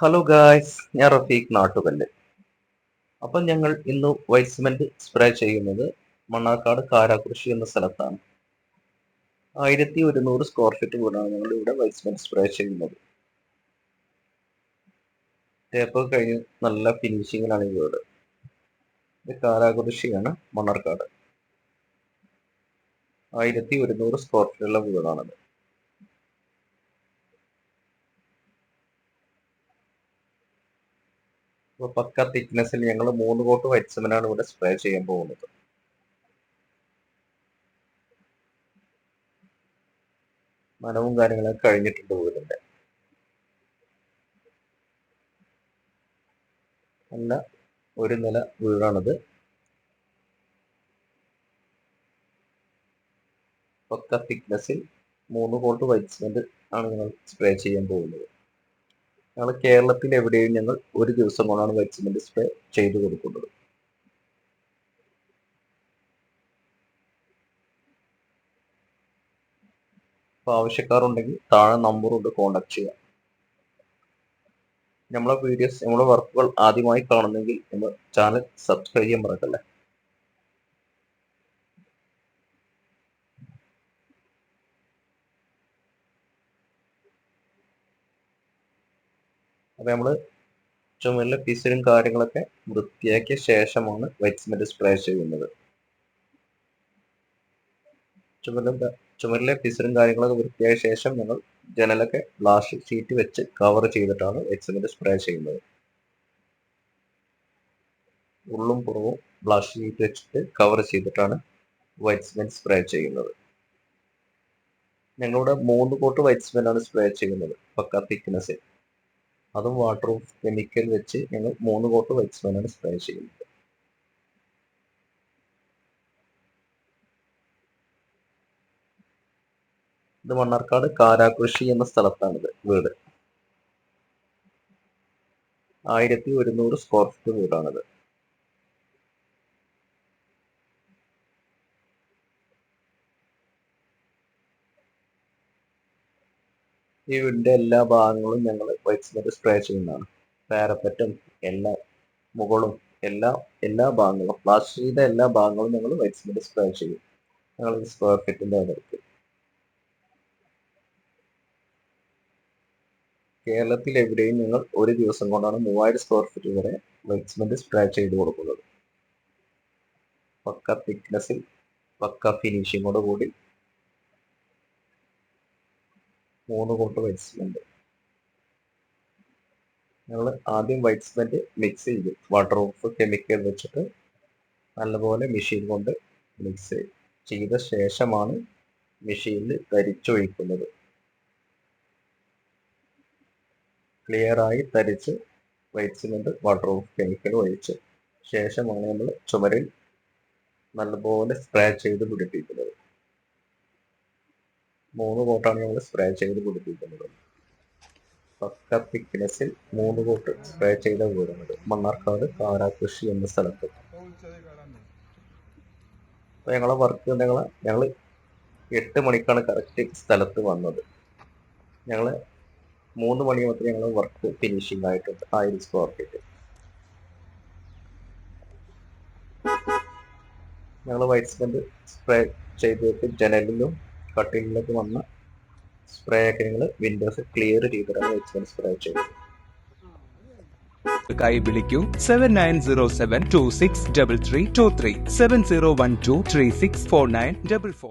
Hello guys ഞാൻ റഫീഖ് നാട്ടുകല്ല് അപ്പം ഞങ്ങൾ ഇന്ന് വൈറ്റ് സിമെന്റ് സ്പ്രേ ചെയ്യുന്നത് മണ്ണാർക്കാട് കാരാകൃഷി എന്ന സ്ഥലത്താണ്. ആയിരത്തി ഒരുന്നൂറ് സ്ക്വയർ ഫീറ്റ് വീടാണ് ഞങ്ങൾ ഇവിടെ വൈറ്റ് സിമെന്റ് സ്പ്രേ ചെയ്യുന്നത് ടേപ്പ് കഴിഞ്ഞ് നല്ല ഫിനിഷിങ്ങിലാണ് ഈ വീട് ഇത് കാരാകൃഷിയാണ് മണ്ണാർക്കാട്. ആയിരത്തി ഒരുന്നൂറ് സ്ക്വയർ ഫീറ്റുള്ള വീടാണത്. പക്ക തിക്നെസ്സിൽ ഞങ്ങൾ മൂന്ന് കോട്ട് വൈറ്റ് സിമെന്റാണ് ഇവിടെ സ്പ്രേ ചെയ്യാൻ പോകുന്നത്. മനവും കാര്യങ്ങളൊക്കെ കഴിഞ്ഞിട്ടുണ്ട് വീടിന്റെ. നല്ല ഒരു നില വീടാണിത്. പക്ക തിക്നെസ്സിൽ മൂന്ന് കോട്ട് വൈറ്റ് സിമെന്റ് ആണ് ഞങ്ങൾ സ്പ്രേ ചെയ്യാൻ പോകുന്നത്. ഞങ്ങൾ കേരളത്തിൽ എവിടെയും ഞങ്ങൾ ഒരു ദിവസം കൊണ്ടാണ് വാക്സിൻ സ്പ്രേ ചെയ്തു കൊടുക്കുന്നത്. അപ്പോൾ ആവശ്യക്കാരുണ്ടെങ്കിൽ താഴെ നമ്പറുണ്ട് കോണ്ടാക്ട് ചെയ്യാം. നമ്മളെ വീഡിയോസ് നമ്മളെ വർക്കുകൾ ആദ്യമായി കാണുന്നെങ്കിൽ നമ്മൾ ചാനൽ സബ്സ്ക്രൈബ് ചെയ്യാൻ മറക്കല്ലേ? അപ്പൊ നമ്മൾ ചുമലിലെ പിസിലും കാര്യങ്ങളൊക്കെ വൃത്തിയാക്കിയ ശേഷമാണ് വൈറ്റ് സിമെന്റ് സ്പ്രേ ചെയ്യുന്നത് ചുമലും ചുമലിലെ പിസിലും കാര്യങ്ങളൊക്കെ വൃത്തിയായ ശേഷം ഞങ്ങൾ ജനലൊക്കെ ഗ്ലാസ് ഷീറ്റ് വെച്ച് കവർ ചെയ്തിട്ടാണ് വൈറ്റ് സ്പ്രേ ചെയ്യുന്നത്. ഉള്ളും പുറവും ഗ്ലാസ് ഷീറ്റ് വെച്ചിട്ട് കവർ ചെയ്തിട്ടാണ് വൈറ്റ് സിമെന്റ് സ്പ്രേ ചെയ്യുന്നത്. ഞങ്ങളുടെ മൂന്ന് കോട്ട് വൈറ്റ് ആണ് സ്പ്രേ ചെയ്യുന്നത്. പക്ക തിക്നെസ്സിൽ അതും വാട്ടറും കെമിക്കൽ വെച്ച് ഞങ്ങൾ മൂന്ന് കോട്ട് വൈറ്റ് സിമെന്റ് ആണ് സ്പ്രേ ചെയ്യുന്നത്. ഇത് മണ്ണാർക്കാട് കാരാകൃഷി എന്ന സ്ഥലത്താണിത് വീട്. ആയിരത്തി ഒരുന്നൂറ് സ്ക്വയർ ഫീറ്റ് വീടാണിത്. ഈ വീടിന്റെ എല്ലാ ഭാഗങ്ങളും ഞങ്ങൾ വൈറ്റ് സ്പ്രേ ചെയ്യുന്നതാണ്. പാരപ്പറ്റും എല്ലാ മുകളും എല്ലാ എല്ലാ ഭാഗങ്ങളും പ്ലാസ്റ്റിക്കിന്റെ എല്ലാ ഭാഗങ്ങളും ഞങ്ങൾ വൈറ്റ് സ്പ്രേ ചെയ്യും. ഞങ്ങൾ സ്ക്വയർ ഫീറ്റിന്റെ അതിർത്തി കേരളത്തിൽ എവിടെയും ഞങ്ങൾ ഒരു ദിവസം കൊണ്ടാണ് മൂവായിരം സ്ക്വയർ ഫീറ്റ് വരെ വൈറ്റ് സിമെന്റ് സ്പ്രേ ചെയ്ത് കൊടുക്കുന്നത്. പക്ക തിക്നെസ്സിൽ പക്ക ഫിനിഷിങ്ങോട് കൂടി മൂന്ന് കോട്ട് വൈറ്റ് സിമെന്റ് ഞങ്ങൾ ആദ്യം വൈറ്റ് സിമെന്റ് മിക്സ് ചെയ്തു. വാട്ടർ ഓഫ് കെമിക്കൽ വെച്ചിട്ട് നല്ലപോലെ മെഷീൻ കൊണ്ട് മിക്സ് ചെയ്ത. ശേഷമാണ് മെഷീനിൽ തരിച്ചൊഴിക്കുന്നത് ക്ലിയർ ആയി തരിച്ച് white cement water of chemical ഒഴിച്ച്. ശേഷമാണ് നമ്മൾ ചുമരിൽ നല്ലപോലെ സ്ക്രാച്ച് ചെയ്ത് പിടിപ്പിക്കുന്നത്. മൂന്ന് കോട്ടാണ് നമ്മൾ സ്പ്രേ ചെയ്ത് പിടിപ്പിക്കുന്നത് പക്ക തിക്നെസ്സിൽ മൂന്ന് കോട്ട് സ്പ്രേ ചെയ്ത വീടുന്നത് മണ്ണാർക്കാട് കാരാകൃഷി എന്ന സ്ഥലത്ത്. അപ്പൊ ഞങ്ങളെ വർക്ക് ഞങ്ങളെ ഞങ്ങൾ എട്ട് മണിക്കാണ് കറക്റ്റ് സ്ഥലത്ത് വന്നത്. ഞങ്ങൾ മൂന്ന് മണി മുതൽ ഞങ്ങൾ വർക്ക് ഫിനിഷിംഗ് ആയിട്ടുണ്ട്. ആയിരം സ്ക്വയർ ഫീറ്റ് ഞങ്ങൾ വൈറ്റ് സ്പ്രേ ചെയ്തിട്ട് ജനലിലും കട്ടിലിലൊക്കെ വന്ന സ്പ്രേ ഒക്കെ നിങ്ങൾ വിൻഡോസ് ക്ലിയർ ചെയ്തിട്ടാണ് സ്പ്രേ ചെയ്യുന്നത് ായി വിളിക്കൂ. Seven nine zero seven two six double three two three seven zero one two three six four nine double four